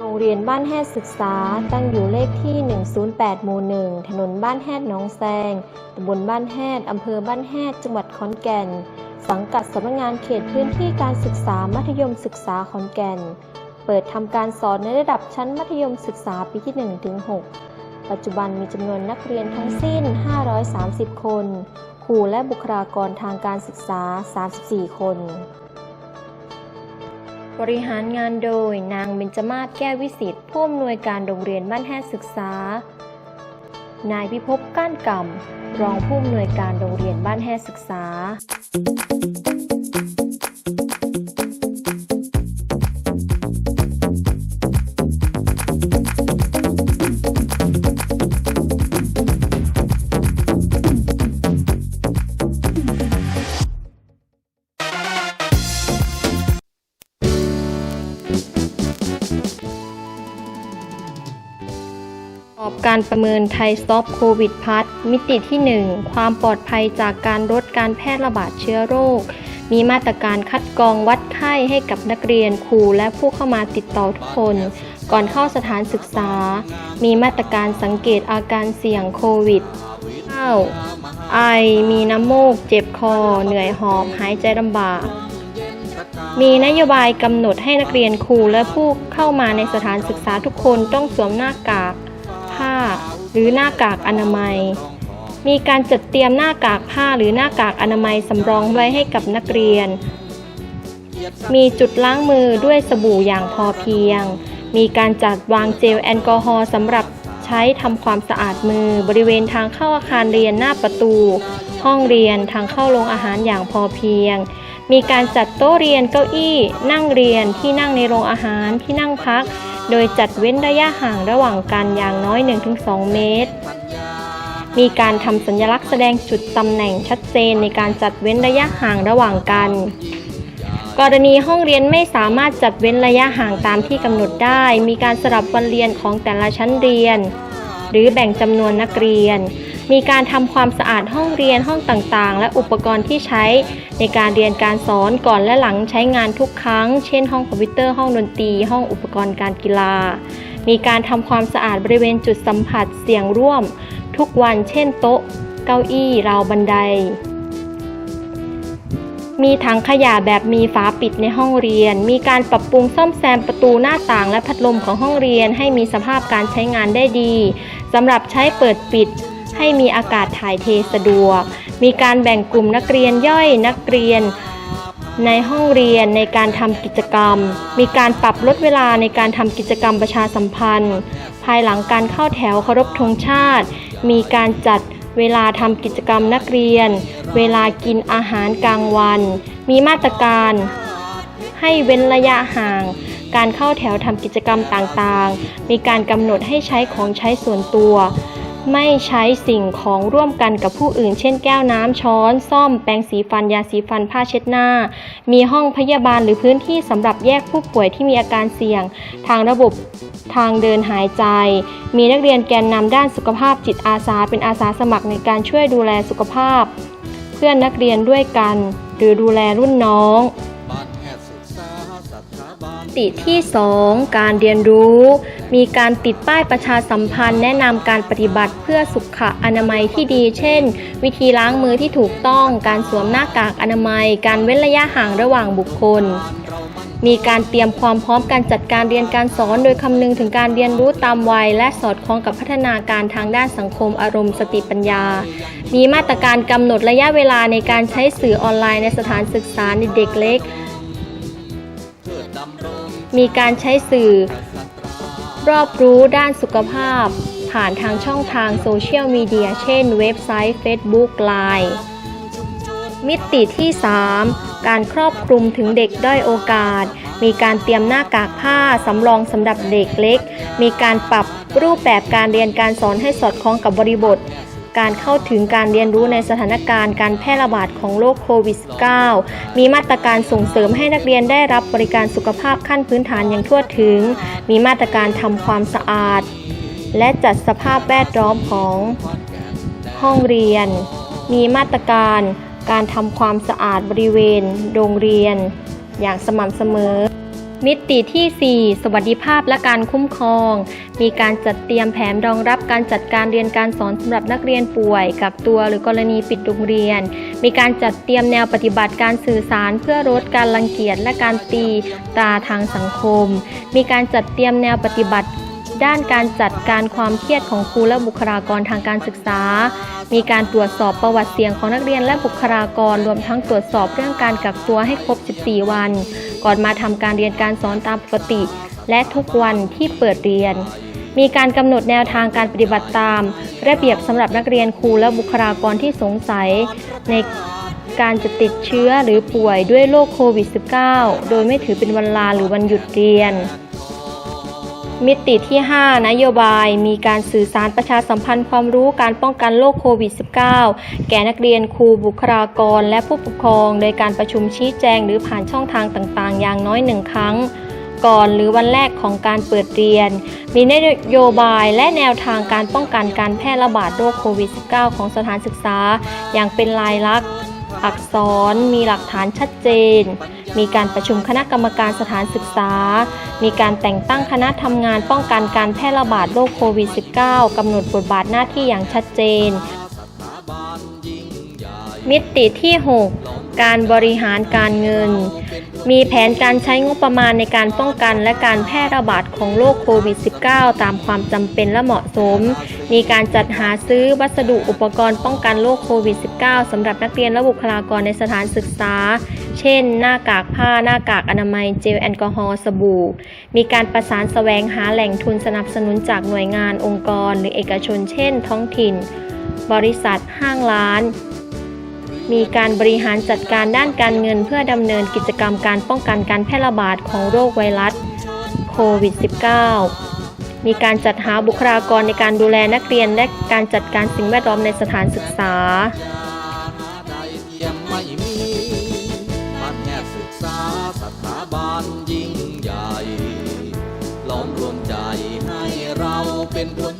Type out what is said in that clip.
โรงเรียนบ้านแฮดศึกษาตั้งอยู่เลขที่ 108 หมู่ 1 ถนนบ้านแฮดหนองแซงตำบลบ้านแฮดอำเภอบ้านแฮดจังหวัดขอนแก่น สังกัดสำนักงานเขตพื้นที่การศึกษามัธยมศึกษาขอนแก่น เปิดทำการสอนในระดับชั้นมัธยมศึกษาปีที่1ถึง6ปัจจุบันมีจำนวนนักเรียนทั้งสิ้น 530 คน ครูและบุคลากรทางการศึกษา 34 คน บริหารงานโดยนางเบญจมาศแก้ววิสิทธิ์ผู้อำนวยการโรงเรียนบ้านแฮดศึกษา นายพิภพก้านกำรองผู้อำนวยการโรงเรียนบ้านแฮดศึกษา การประเมินไทยสต็อปโควิดพัทมิติที่ 1 ความปลอดภัยจากการลดการแพร่ระบาดเชื้อโรค มีมาตรการคัดกรองวัดไข้ให้กับนักเรียนครูและผู้เข้ามาติดต่อทุกคน ก่อนเข้าสถานศึกษา มีมาตรการสังเกตอาการเสี่ยงโควิด 9. ไอ มีน้ำมูก เจ็บคอ เหนื่อยหอบ หายใจลำบากมีนโยบายกำหนดให้นักเรียนครูและผู้เข้ามาในสถานศึกษาทุกคนต้องสวมหน้ากาก หรือหน้ากากอนามัย มีการจัดเตรียมหน้ากากผ้าหรือหน้ากากอนามัยสำรองไว้ให้กับนักเรียน มีจุดล้างมือด้วยสบู่อย่างพอเพียง มีการจัดวางเจลแอลกอฮอล์สำหรับใช้ทำความสะอาดมือบริเวณทางเข้าอาคารเรียนหน้าประตู ห้องเรียนทางเข้าโรงอาหารอย่างพอเพียง มีการจัดโต๊ะเรียนเก้าอี้ นั่งเรียนที่นั่งในโรงอาหารที่นั่งพัก โดยจัดเว้นระยะห่างระหว่างกันอย่างน้อย 1-2 เมตร มีการทำสัญลักษณ์แสดงจุดตำแหน่งชัดเจนในการจัดเว้นระยะห่างระหว่างกัน กรณีห้องเรียนไม่สามารถจัดเว้นระยะห่างตามที่กำหนดได้ มีการสลับวันเรียนของแต่ละชั้นเรียน หรือแบ่งจำนวนนักเรียน มีการทำความสะอาดห้องเรียนห้องต่างๆ และอุปกรณ์ที่ใช้ในการเรียนการสอนก่อนและหลังใช้งานทุกครั้ง เช่น ห้องคอมพิวเตอร์ห้องดนตรี ห้องอุปกรณ์การกีฬา มีการทำความสะอาดบริเวณจุดสัมผัสเสี่ยงร่วม ทุกวัน เช่น โต๊ะ เก้าอี้ ราวบันได มีถังขยะแบบมีฝาปิดในห้องเรียน มีการปรับปรุงซ่อมแซมประตูหน้าต่างและพัดลมของห้องเรียนให้มีสภาพการใช้งานได้ดีสำหรับใช้เปิดปิด ให้มีอากาศถ่ายเทสะดวก มีการแบ่งกลุ่มนักเรียนย่อยนักเรียน ในห้องเรียนในการทำกิจกรรม มีการปรับลดเวลาในการทำกิจกรรมประชาสัมพันธ์ ภายหลังการเข้าแถวเคารพธงชาติ มีการจัดเวลาทำกิจกรรมนักเรียน เวลากินอาหารกลางวัน มีมาตรการให้เว้นระยะห่าง การเข้าแถวทำกิจกรรมต่างๆ มีการกำหนดให้ใช้ของใช้ส่วนตัว ไม่ใช้สิ่งของร่วมกันกับผู้อื่น เช่นแก้วน้ำช้อน ซ่อม แปรงสีฟัน ยาสีฟัน ผ้าเช็ดหน้า มีห้องพยาบาลหรือพื้นที่สำหรับแยกผู้ป่วยที่มีอาการเสี่ยง ทางระบบทางเดินหายใจ มีนักเรียนแกนนำด้านสุขภาพจิตอาสา เป็นอาสาสมัครในการช่วยดูแลสุขภาพ เพื่อนนักเรียนด้วยกัน หรือดูแลรุ่นน้องบ้านแพทย์ศึกษาสถาบันมิติที่ 2 การเรียนรู้ มีการติดป้ายประชาสัมพันธ์ แนะนำการปฏิบัติเพื่อสุขอนามัยที่ดี เช่น วิธีล้างมือที่ถูกต้อง การสวมหน้ากากอนามัย การเว้นระยะห่างระหว่างบุคคล มีการเตรียมความพร้อมการจัดการเรียนการสอน โดยคำนึงถึงการเรียนรู้ตามวัย และสอดคล้องกับพัฒนาการทางด้านสังคมอารมณ์สติปัญญา มีมาตรการกำหนดระยะเวลาในการใช้สื่อออนไลน์ในสถานศึกษาในเด็กเล็ก มีการใช้สื่อ รอบรู้ด้านสุขภาพ ผ่านทางช่องทางโซเชียลมีเดีย เช่นเว็บไซต์ Facebook Line มิติที่ 3 การครอบคลุมถึงเด็กด้อยโอกาส มีการเตรียมหน้ากากผ้าสำรองสำหรับเด็กเล็ก มีการปรับรูปแบบการเรียนการสอนให้สอดคล้องกับบริบท การเข้าถึงการเรียนรู้ในสถานการณ์การแพร่ระบาดของโรคโควิด -19 มีมาตรการส่งเสริมให้นักเรียนได้รับบริการสุขภาพขั้นพื้นฐานอย่างทั่วถึง มีมาตรการทำความสะอาด และจัดสภาพแวดล้อมของห้องเรียน มีมาตรการการทำความสะอาดบริเวณ โรงเรียน อย่างสม่ำเสมอ มิติที่ 4 สวัสดิภาพและการคุ้มครอง มีการจัดเตรียมแผนรองรับการจัดการเรียนการสอนสำหรับนักเรียนป่วย กักตัวหรือกรณีปิดโรงเรียน มีการจัดเตรียมแนวปฏิบัติการสื่อสารเพื่อลดการรังเกียจและการตีตราทางสังคม มีการจัดเตรียมแนวปฏิบัติ ด้านการจัดการความเครียดของครูและบุคลากรทางการศึกษา มีการตรวจสอบประวัติเสี่ยงของนักเรียนและบุคลากร รวมทั้งตรวจสอบเรื่องการกักตัวให้ครบ 14 วัน ก่อนมาทำการเรียนการสอนตามปกติ และทุกวันที่เปิดเรียน มีการกำหนดแนวทางการปฏิบัติตาม ระเบียบสำหรับนักเรียนครูและบุคลากรที่สงสัย ในการจะติดเชื้อหรือป่วยด้วยโรคโควิด -19 โดยไม่ถือเป็นวันลาหรือวันหยุดเรียน มิติที่ 5 นโยบาย มีการสื่อสารประชาสัมพันธ์ความรู้การป้องกันโรคโควิด -19 แก่นักเรียนครูบุคลากร และผู้ปกครอง โดยการประชุมชี้แจงหรือผ่านช่องทางต่างๆ อย่างน้อยหนึ่งครั้ง ก่อนหรือวันแรกของการเปิดเรียน มีนโยบายและแนวทางการป้องกันการแพร่ระบาดโรคโควิด -19 ของสถานศึกษา อย่างเป็นลายลักษณ์อักษรมีหลักฐานชัดเจน มีการประชุมคณะกรรมการสถานศึกษา มีการแต่งตั้งคณะทำงานป้องกันการแพร่ระบาดโรคโควิด -19 กำหนดบทบาทหน้าที่อย่างชัดเจน มิติที่ 6 การบริหารการเงิน มีแผนการใช้งบประมาณในการป้องกันและการแพร่ระบาดของโรคโควิด -19 ตามความจำเป็นและเหมาะสม มีการจัดหาซื้อวัสดุอุปกรณ์ป้องกันโรคโควิด -19 สำหรับนักเรียนและบุคลากรในสถานศึกษา เช่น หน้ากากผ้า หน้ากากอนามัย เจลแอลกอฮอล์ สบู่ มีการประสานแสวงหาแหล่งทุนสนับสนุนจากหน่วยงานองค์กร หรือเอกชน เช่น ท้องถิ่น บริษัท ห้างร้าน มีการบริหารจัดการด้านการเงินเพื่อดำเนินกิจกรรมการป้องกันการแพร่ระบาดของโรคไวรัสโควิด -19 มีการจัดหาบุคลากรในการดูแลนักเรียน และการจัดการสิ่งแวดล้อมในสถานศึกษาเป็นคน